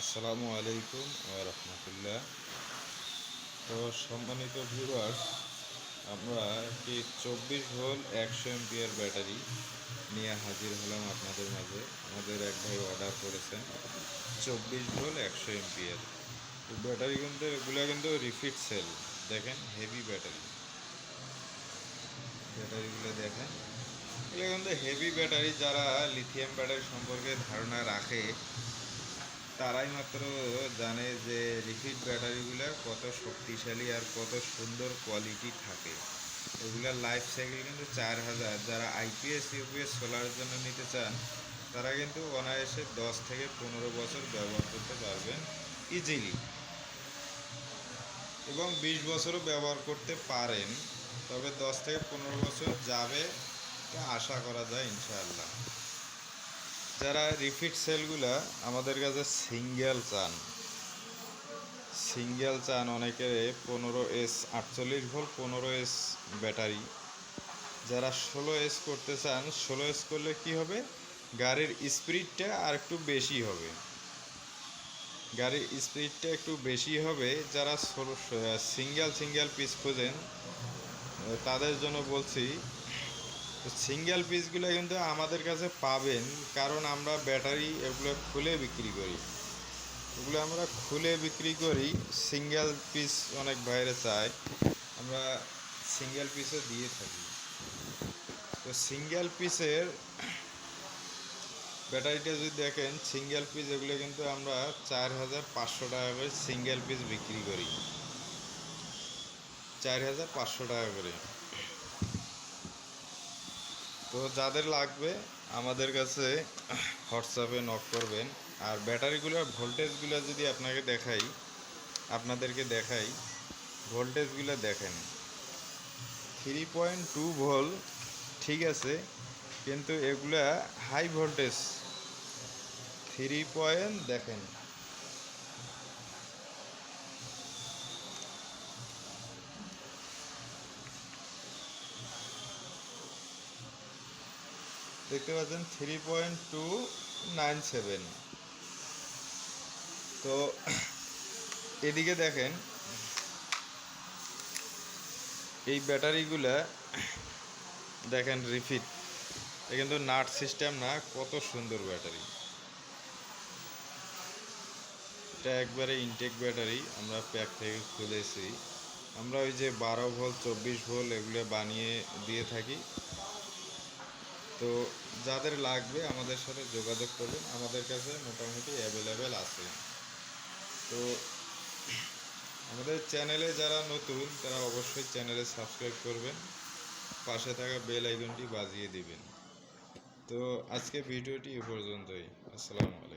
আসসালামু আলাইকুম রহমতুল্লাহ। তো সম্মানিত ভিউয়ার্স আমরা একটি চব্বিশ ভোল্ট একশো এমপিয়ার ব্যাটারি নিয়ে হাজির হলাম আপনাদের মাঝে? আমাদের এক ভাই অর্ডার করেছেন চব্বিশ ভোল্ট একশো এমপিয়ার। তো ব্যাটারি কিন্তু, এগুলো কিন্তু রিফিট সেল দেখেন হেভি ব্যাটারি। ব্যাটারিগুলো দেখেন। এগুলো কিন্তু হেভি ব্যাটারি যারা লিথিয়াম ব্যাটারি সম্পর্কে ধারণা রাখে তারাই মাত্র জানে যে রিফিট ব্যাটারিগুলো কত শক্তিশালী আর কত সুন্দর কোয়ালিটি থাকে। এগুলোর লাইফ সাইকেল কিন্তু চার হাজার। যারা আইপিএস ইউপিএস সোলারের জন্য নিতে চান, তারা কিন্তু অনায়াসে দশ থেকে পনেরো বছর ব্যবহার করতে পারবেন ইজিলি এবং বিশ বছরও ব্যবহার করতে পারেন, তবে দশ থেকে পনেরো বছর যাবে আশা করা যায় ইনশাআল্লাহ। যারা রিফিট সেলগুলা আমাদের কাছে সিঙ্গেল চান সিঙ্গেল চান অনেকের পনেরো এস আটচল্লিশ ভোল্ট পনেরো এস ব্যাটারি। যারা ষোলো এস করতে চান, ষোলো এস করলে কি হবে? গাড়ির স্পিডটা আর একটু বেশি হবে। গাড়ির স্পিডটা একটু বেশি হবে, যারা সিঙ্গেল সিঙ্গেল পিস খোঁজেন, তাদের জন্য বলছি সিঙ্গেল পিসগুলো কিন্তু আমাদের কাছে পাবেন, কারণ আমরা ব্যাটারি এগুলো খুলে বিক্রি করি। এগুলো আমরা খুলে বিক্রি করি সিঙ্গেল পিস অনেক বাইরে চায় আমরা সিঙ্গেল পিসও দিয়ে থাকি। তো সিঙ্গেল পিসের ব্যাটারিটা যদি দেখেন সিঙ্গেল পিস এগুলো কিন্তু আমরা চার হাজার পাঁচশো টাকা করে সিঙ্গেল পিস বিক্রি করি। চার হাজার পাঁচশো টাকা করে। তো যাদের লাগবে, আমাদের কাছে হোয়াটসঅ্যাপে নক করবেন। আর ব্যাটারিগুলোর ভোল্টেজগুলো যদি আপনাকে দেখাই, আপনাদেরকে দেখাই, ভোল্টেজগুলো দেখেন। থ্রি পয়েন্ট টু ভোল ঠিক আছে, কিন্তু এগুলা হাই ভোল্টেজ থ্রি পয়েন্ট দেখেন। দেখতে পাচ্ছেন three point two nine seven তো এদিকে দেখেন, এই ব্যাটারিগুলা, দেখেন রিফিট এ কিন্তু নাট সিস্টেম না, কত সুন্দর ব্যাটারি। এটা একবারে ইনটেক ব্যাটারি, আমরা প্যাক থেকে খুলেছি। আমরা ওই যে বারো ভোল্ট, চব্বিশ ভোল্ট এগুলো বানিয়ে দিয়ে থাকি। তো যাদের লাগবে আমাদের সাথে যোগাযোগ করবেন, আমাদের কাছে মোটামুটি অ্যাভেলেবেল আছে। তো আমাদের চ্যানেলে যারা নতুন, তারা অবশ্যই চ্যানেলে সাবস্ক্রাইব করবেন, পাশে থাকা বেল আইকনটি বাজিয়ে দিবেন। তো আজকে ভিডিওটি এ পর্যন্তই। আসসালামু আলাইকুম।